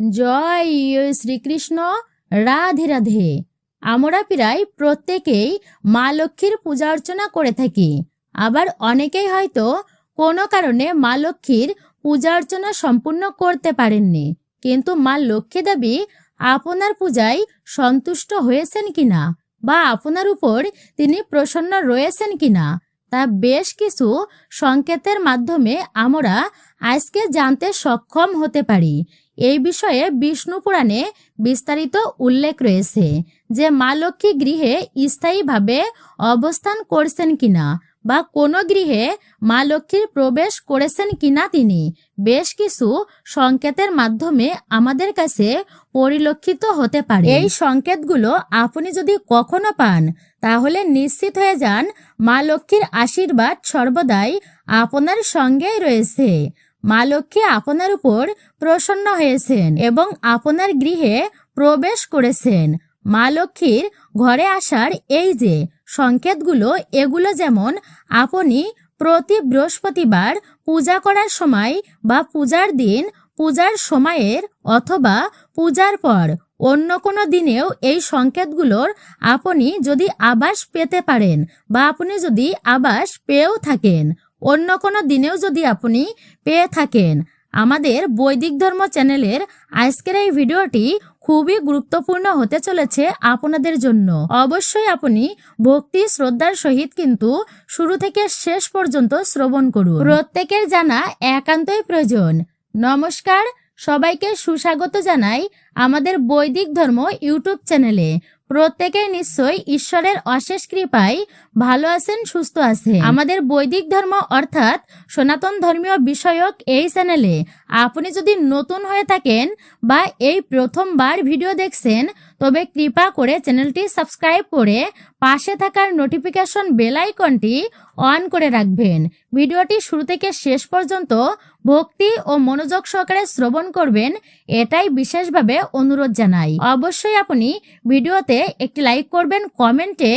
জয় শ্রীকৃষ্ণ, রাধে রাধে। আমরা প্রায় প্রত্যেকেই মা লক্ষ্মীর পূজা অর্চনা করে থাকি। আবার অনেকেই হয়তো কোনো কারণে মা লক্ষ্মীর পূজা অর্চনা সম্পূর্ণ করতে পারেননি। কিন্তু মা লক্ষ্মী দেবী আপনার পূজায় সন্তুষ্ট হয়েছেন কিনা? বা আপনার উপর তিনি প্রসন্ন রয়েছেন কিনা? তা বেশ কিছু সংকেতের মাধ্যমে আমরা আজকে জানতে সক্ষম হতে পারি। এই বিষয়ে বিষ্ণু পুরাণে বিস্তারিত উল্লেখ রয়েছে যে মা লক্ষ্মী গৃহে স্থায়ীভাবে অবস্থান করছেন কিনা বা কোনো গৃহে মা লক্ষ্মীর প্রবেশ করেছেন কিনা তিনি বেশ কিছু সংকেতের মাধ্যমে আমাদের কাছে পরিলক্ষিত হতে পারে। এই সংকেতগুলো আপনি যদি কখনো পান, তাহলে নিশ্চিত হয়ে যান মা লক্ষ্মীর আশীর্বাদ সর্বদাই আপনার সঙ্গেই রয়েছে। মা লক্ষ্মী আপনার উপর প্রসন্ন হয়েছেন এবং আপনার গৃহে প্রবেশ করেছেন। মা লক্ষ্মীর ঘরে আসার এই যে সংকেতগুলো, এগুলো যেমন আপনি প্রতি বৃহস্পতিবার পূজা করার সময় বা পূজার দিন, পূজার সময়ের অথবা পূজার পর অন্য কোনো দিনেও এই সংকেতগুলোর আপনি যদি আবাস পেতে পারেন বা আপনি যদি আবাস পেয়েও থাকেন অন্য কোনো দিনেও যদি আপনি পেয়ে থাকেন, আমাদের বৈদিক ধর্ম চ্যানেলের আজকের এই ভিডিওটি খুবই গুরুত্বপূর্ণ হতে চলেছে আপনাদের জন্য। অবশ্যই আপনি ভক্তি, শ্রদ্ধার সহিত কিন্তু শুরু থেকে শেষ পর্যন্ত শ্রবণ করুন। প্রত্যেকের জানা একান্তই প্রয়োজন। নমস্কার। সবাইকে সুস্বাগত জানাই আমাদের বৈদিক ধর্ম ইউটিউব চ্যানেলে। প্রত্যেকের নিশ্চয়ই ঈশ্বরের অশেষ কৃপায় ভালো আছেন, সুস্থ আছে আমাদের বৈদিক ধর্ম অর্থাৎ সনাতন ধর্মীয় বিষয়ক এই চ্যানেলে আপনি যদি নতুন হয়ে থাকেন বা এই প্রথমবার ভিডিও দেখছেন তবে কৃপা করে চ্যানেলটি সাবস্ক্রাইব করে পাশে থাকার নোটিফিকেশন বেল আইকনটি অন করে রাখবেন। ভিডিওটি শুরু থেকে শেষ পর্যন্ত ভক্তি ও মনোযোগ সহকারে শ্রবণ করবেন, এটাই বিশেষভাবে অনুরোধ জানাই। অবশ্যই আপনি ভিডিওতে একটি লাইক করবেন, কমেন্টে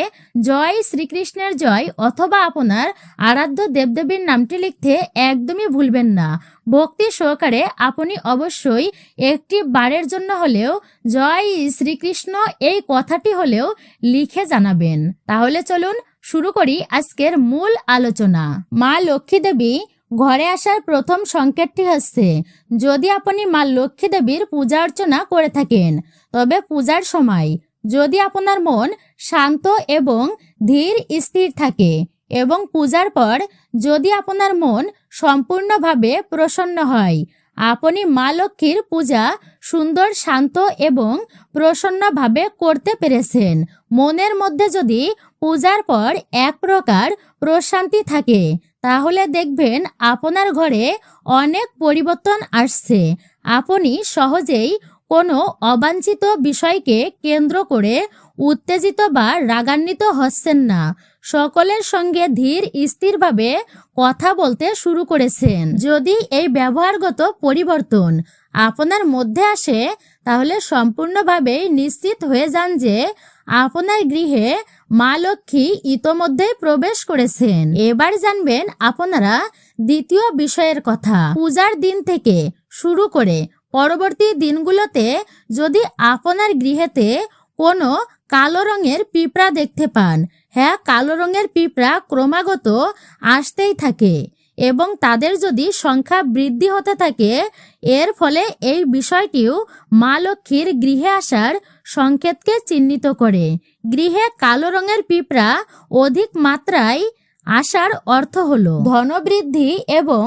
জয় শ্রীকৃষ্ণের জয় অথবা আপনার আরাধ্য দেবদেবীর নামটি লিখতে একদমই ভুলবেন না। ভক্তি সহকারে আপনি অবশ্যই একটি বারের জন্য হলেও জয় শ্রীকৃষ্ণ এই কথাটি হলেও লিখে জানাবেন। তাহলে চলুন শুরু করি আজকের মূল আলোচনা। মা লক্ষ্মী দেবী ঘরে আসার প্রথম সংকেতটি হচ্ছে, যদি আপনি মা লক্ষ্মী দেবীর পূজা অর্চনা করে থাকেন, তবে পূজার সময় যদি আপনার মন শান্ত এবং ধীর স্থির থাকে এবং পূজার পর যদি আপনার মন সম্পূর্ণভাবে প্রসন্ন হয়, আপনি মা লক্ষ্মীর পূজা সুন্দর, শান্ত এবং প্রসন্নভাবে করতে পেরেছেন। মনের মধ্যে যদি পূজার পর এক প্রকার প্রশান্তি থাকে, তাহলে দেখবেন আপনার ঘরে অনেক পরিবর্তন আসছে। আপনি সহজেই কোনো অবাঞ্ছিত বিষয়কে কেন্দ্র করে উত্তেজিত বা রাগান্বিত হচ্ছেন না। সকলের সঙ্গে ধীর, স্থিরভাবে কথা বলতে শুরু করেছেন। যদি এই ব্যবহারগত পরিবর্তন আপনার মধ্যে আসে, তাহলে সম্পূর্ণভাবেই নিশ্চিত হয়ে যান যে আপনার গৃহে মা লক্ষ্মী ইতোমধ্যে প্রবেশ করেছেন। এবার জানবেন আপনারা দ্বিতীয় বিষয়ের কথা। পূজার দিন থেকে শুরু করে পরবর্তী দিনগুলোতে যদি আপনার গৃহেতে কোনো কালো রঙের পিঁপড়া দেখতে পান। হ্যাঁ কালো রঙের পিঁপড়া ক্রমাগত আসতেই থাকে এবং তাদের যদি সংখ্যা বৃদ্ধি হতে থাকে, এর ফলে এই বিষয়টিও মা লক্ষ্মীর গৃহে আসার সংকেতকে চিহ্নিত করে। গৃহে কালো রঙের পিঁপড়া অধিক মাত্রায় আসার অর্থ হলো ধনবৃদ্ধি এবং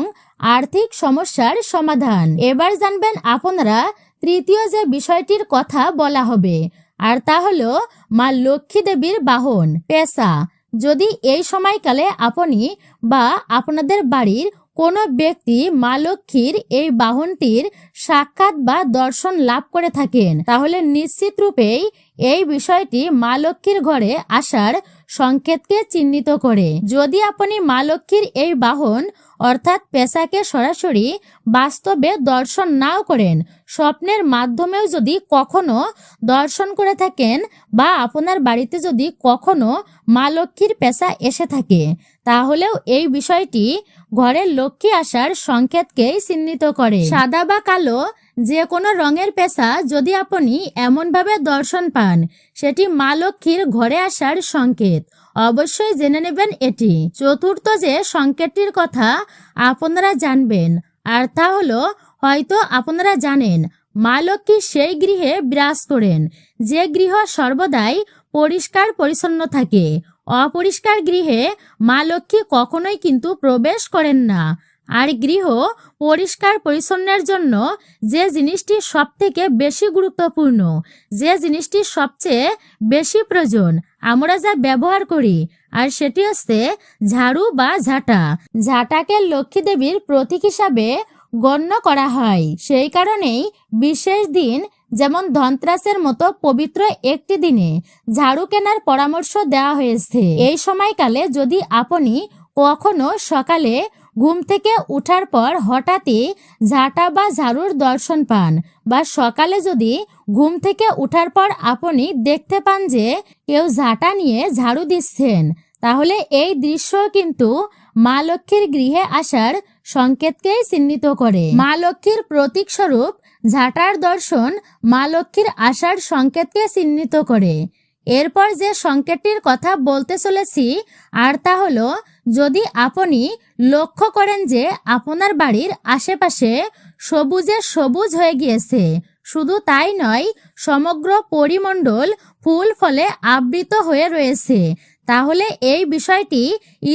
আর্থিক সমস্যার সমাধান। এবার জানবেন আপনারা তৃতীয় যে বিষয়টির কথা বলা হবে আর তা হলো মা লক্ষ্মী দেবীর বাহন, পেশা। যদি এই সময়কালে আপনি বা আপনাদের বাড়ির কোনো ব্যক্তি মা লক্ষ্মীর এই বাহনটির সাক্ষাৎ বা দর্শন লাভ করে থাকেন, তাহলে নিশ্চিত রূপেই এই বিষয়টি মা লক্ষ্মীর ঘরে আসার সংকেতকে চিহ্নিত করে। যদি আপনি মা লক্ষ্মীর এই বাহন অর্থাৎ পেশাকে সরাসরি বাস্তবে দর্শন নাও করেন। স্বপ্নের মাধ্যমেও যদি কখনো দর্শন করে থাকেন বা আপনার বাড়িতে যদি কখনো মা লক্ষ্মীর পেশা এসে থাকে, তাহলেও এই বিষয়টি ঘরের লক্ষ্মী আসার সংকেতকেই চিহ্নিত করে। সাদা বা কালো যে কোনো রঙের পেশা যদি আপনি এমনভাবে দর্শন পান, সেটি মা লক্ষ্মীর ঘরে আসার সংকেত। অবশ্যই জেনে নেবেন এটি। চতুর্থ যে সংকেতটির কথা আপনারা জানবেন, আর তা হলো, হয়তো আপনারা জানেন, মা লক্ষ্মী সেই গৃহে বিরাজ করেন, যে গৃহ সর্বদাই পরিষ্কার পরিচ্ছন্ন থাকে। অপরিষ্কার গৃহে মা লক্ষ্মী কখনোই কিন্তু প্রবেশ করেন না। আর গৃহ পরিষ্কার পরিচ্ছন্নের জন্য যে জিনিসটি সব থেকে বেশি গুরুত্বপূর্ণ, যে জিনিসটি সবচেয়ে বেশি প্রয়োজন, আমরা যা ব্যবহার করি, আর সেটি হচ্ছে ঝাড়ু বা ঝাঁটা। ঝাঁটাকে লক্ষ্মী দেবীর প্রতীক হিসাবে গণ্য করা হয়। সেই কারণেই বিশেষ দিন যেমন ধনত্রাসের মতো পবিত্র একটি দিনে ঝাড়ু কেনার পরামর্শ দেওয়া হয়েছে। এই সময়কালে যদি আপনি কখনো সকালে ঘুম থেকে উঠার পর হঠাৎই ঝাঁটা বা ঝাড়ুর দর্শন পান বা সকালে যদি ঘুম থেকে উঠার পর আপনি দেখতে পান যে কেউ ঝাঁটা নিয়ে ঝাড়ু দিচ্ছেন, তাহলে এই দৃশ্য কিন্তু মা লক্ষ্মীর গৃহে আসার সংকেতকেই চিহ্নিত করে। মা লক্ষ্মীর প্রতীক স্বরূপ ঝাঁটার দর্শন মা লক্ষ্মীর আসার সংকেতকে চিহ্নিত করে। এরপর যে সংকেতটির কথা বলতে চলেছি, আর তা হলো যদি আপনি লক্ষ্য করেন যে আপনার বাড়ির আশেপাশে সবুজে সবুজ হয়ে গিয়েছে, শুধু তাই নয়, সমগ্র পরিমণ্ডল ফুল ফলে আবৃত হয়ে রয়েছে। তাহলে এই বিষয়টি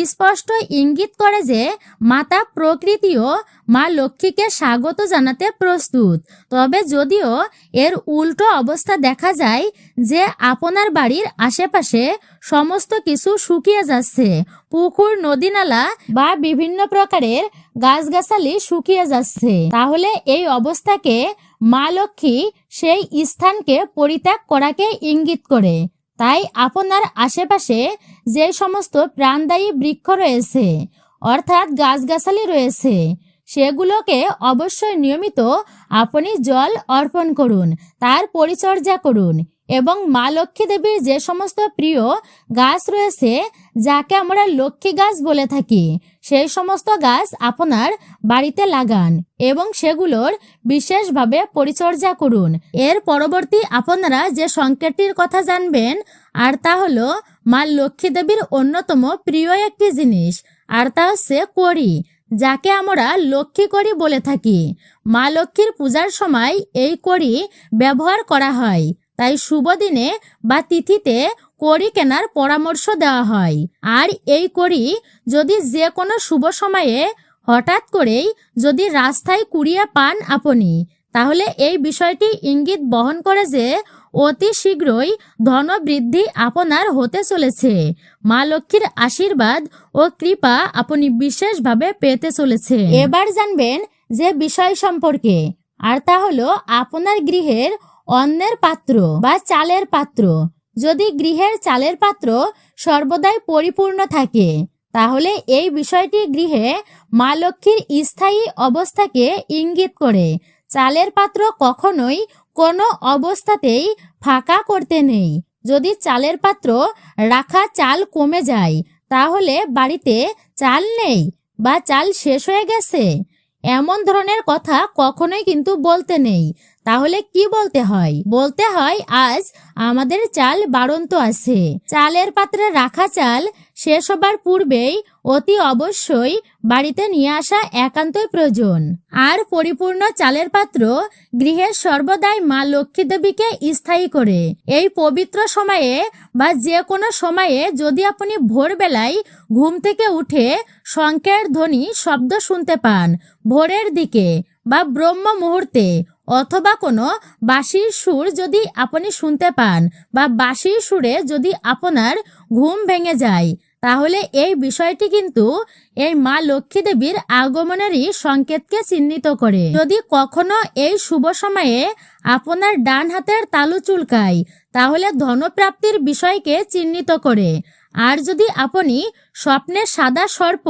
স্পষ্ট ইঙ্গিত করে যে মাতা প্রকৃতিও মা লক্ষ্মীকে স্বাগত জানাতে প্রস্তুত। তবে যদিও এর উল্টো অবস্থা দেখা যায় যে আপনার বাড়ির আশেপাশে সমস্ত কিছু শুকিয়ে যাচ্ছে। পুকুর নদী নালা বা বিভিন্ন প্রকারের গাছগাছালি শুকিয়ে যাচ্ছে। তাহলে এই অবস্থাকে মা লক্ষ্মী সেই স্থানকে পরিত্যাগ করাকে ইঙ্গিত করে। তাই আপনার আশেপাশে যে সমস্ত প্রাণদায়ী বৃক্ষ রয়েছে, অর্থাৎ গাছগাছালি রয়েছে, সেগুলোকে অবশ্যই নিয়মিত আপনি জল অর্পণ করুন, তার পরিচর্যা করুন। এবং মা লক্ষ্মী দেবীর যে সমস্ত প্রিয় গাছ রয়েছে, যাকে আমরা লক্ষ্মী গাছ বলে থাকি, সেই সমস্ত গাছ আপনার বাড়িতে লাগান এবং সেগুলোর বিশেষভাবে পরিচর্যা করুন। এর পরবর্তী আপনারা যে সংকেতটির কথা জানবেন, আর তা হলো মা লক্ষ্মী দেবীর অন্যতম প্রিয় একটি জিনিস, আর তা হচ্ছে কড়ি, যাকে আমরা লক্ষ্মী কড়ি বলে থাকি। মা লক্ষ্মীর পূজার সময় এই কড়ি ব্যবহার করা হয়। তাই শুভ দিনে বা তিথিতে কড়ি কেনার পরামর্শ দেওয়া হয়। আর এই কড়ি যদি যে কোনো শুভ সময়ে হঠাৎ করেই যদি রাস্তায় কুড়িয়ে পান আপনি, তাহলে এই বিষয়টি ইঙ্গিত বহন করে যে অতি শীঘ্রই ধনবৃদ্ধি আপনার হতে চলেছে। মা লক্ষ্মীর আশীর্বাদ ও কৃপা আপনি বিশেষভাবে পেতে চলেছে। এবার জানবেন যে বিষয় সম্পর্কে। আর তা হলো, আপনার গৃহের অন্যের পাত্র বা চালের পাত্র। যদি গৃহের চালের পাত্র সর্বদাই পরিপূর্ণ থাকে, তাহলে এই বিষয়টি গৃহে মা লক্ষ্মীর স্থায়ী অবস্থাকে ইঙ্গিত করে। চালের পাত্র কখনোই কোনো অবস্থাতেই ফাঁকা করতে নেই। যদি চালের পাত্র রাখা চাল কমে যায়, তাহলে বাড়িতে চাল নেই বা চাল শেষ হয়ে গেছে। এমন ধরনের কথা কখনোই কিন্তু বলতে নেই। তাহলে কি বলতে হয়? বলতে হয়, আজ আমাদের চাল বাড়ন্ত আছে। চালের পাত্রে রাখা চাল শেষ হবার পূর্বেই অতি অবশ্যই বাড়িতে নিয়ে আসা একান্তই প্রয়োজন। আর পরিপূর্ণ চালের পাত্র গৃহের সর্বদাই মা লক্ষ্মী দেবীকে স্থায়ী করে। এই পবিত্র সময়ে বা যে কোনো সময়ে যদি আপনি ভোরবেলায় ঘুম থেকে উঠে শঙ্কের ধ্বনি শব্দ শুনতে পান, ভোরের দিকে বা ব্রহ্ম মুহূর্তে অথবা কোনো বাঁশির সুর যদি আপনি শুনতে পান বা বাঁশির সুরে যদি আপনার ঘুম ভেঙে যায়, তাহলে এই বিষয়টি কিন্তু এই মা লক্ষ্মী দেবীর আগমনেরই সংকেতকে চিহ্নিত করে। যদি কখনো এই শুভ সময়ে আপনার ডান হাতের তালু চুলকায়, তাহলে ধনপ্রাপ্তির বিষয়কে চিহ্নিত করে। আর যদি আপনি স্বপ্নে সাদা সর্প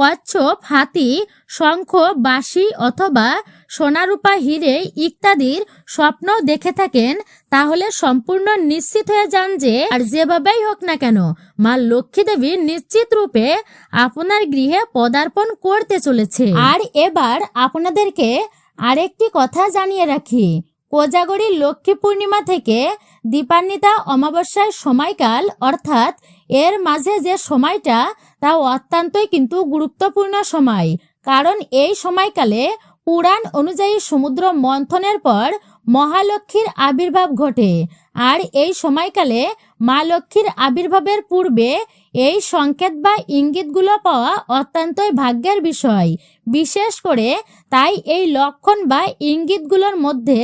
কচ্ছপ, হাতি, শঙ্খ, বাঁশি অথবা সোনারূপা হিরে ইত্যাদির স্বপ্ন দেখে থাকেন, তাহলে সম্পূর্ণ নিশ্চিত হয়ে যান যে আর যেভাবেই হোক না কেন, মা লক্ষ্মী দেবী নিশ্চিত রূপে আপনার গৃহে পদার্পণ করতে চলেছে। আর এবার আপনাদেরকে আরেকটি কথা জানিয়ে রাখি। কোজাগরী লক্ষ্মী পূর্ণিমা থেকে দীপান্বিতা অমাবস্যার সময়কাল, অর্থাৎ এর মাঝে যে সময়টা তা অত্যন্তই কিন্তু গুরুত্বপূর্ণ সময়। কারণ এই সময়কালে পুরাণ অনুযায়ী সমুদ্র মন্থনের পর মহালক্ষ্মীর আবির্ভাব ঘটে। আর এই সময়কালে মা লক্ষ্মীর আবির্ভাবের পূর্বে এই সংকেত বা ইঙ্গিতগুলো পাওয়া অত্যন্তই ভাগ্যের বিষয়। বিশেষ করে তাই এই লক্ষণ বা ইঙ্গিতগুলোর মধ্যে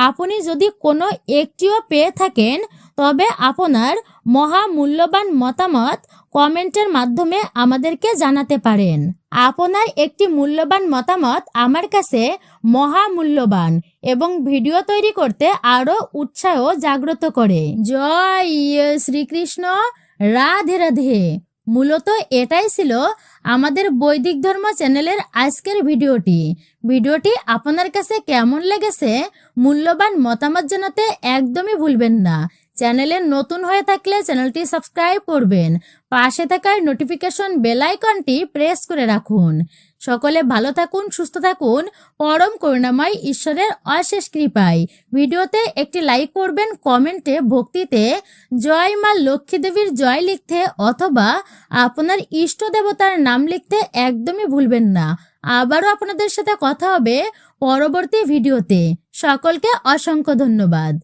আপনি যদি কোনো একটিও পেয়ে থাকেন তবে আপনার মহামূল্যবান মতামত কমেন্টের মাধ্যমে আমাদেরকে জানাতে পারেন। আপনার একটি মূল্যবান মতামত আমার কাছে মহামূল্যবান এবং ভিডিও তৈরি করতে আরও উৎসাহ জাগ্রত করে। জয় শ্রীকৃষ্ণ, রাধে রাধে। মূলত এটাই ছিল আমাদের বৈদিক ধর্ম চ্যানেলের আজকের ভিডিওটি। ভিডিওটি আপনার কাছে কেমন লেগেছে? মূল্যবান মতামত জানাতে একদমই ভুলবেন না। চ্যানেলে নতুন হয়ে থাকলে চ্যানেলটি সাবস্ক্রাইব করবেন। পাশে থাকার নোটিফিকেশন বেল আইকনটি প্রেস করে রাখুন। সকলে ভালো থাকুন, সুস্থ থাকুন। পরম করুণাময় ঈশ্বরের অশেষ কৃপায়। ভিডিওতে একটি লাইক করবেন কমেন্টে ভক্তিতে জয় মা লক্ষ্মী দেবীর জয় লিখতে অথবা আপনার ইষ্ট দেবতার নাম লিখতে একদমই ভুলবেন না। আবারও আপনাদের সাথে কথা হবে পরবর্তী ভিডিওতে। সকলকে অসংখ্য ধন্যবাদ।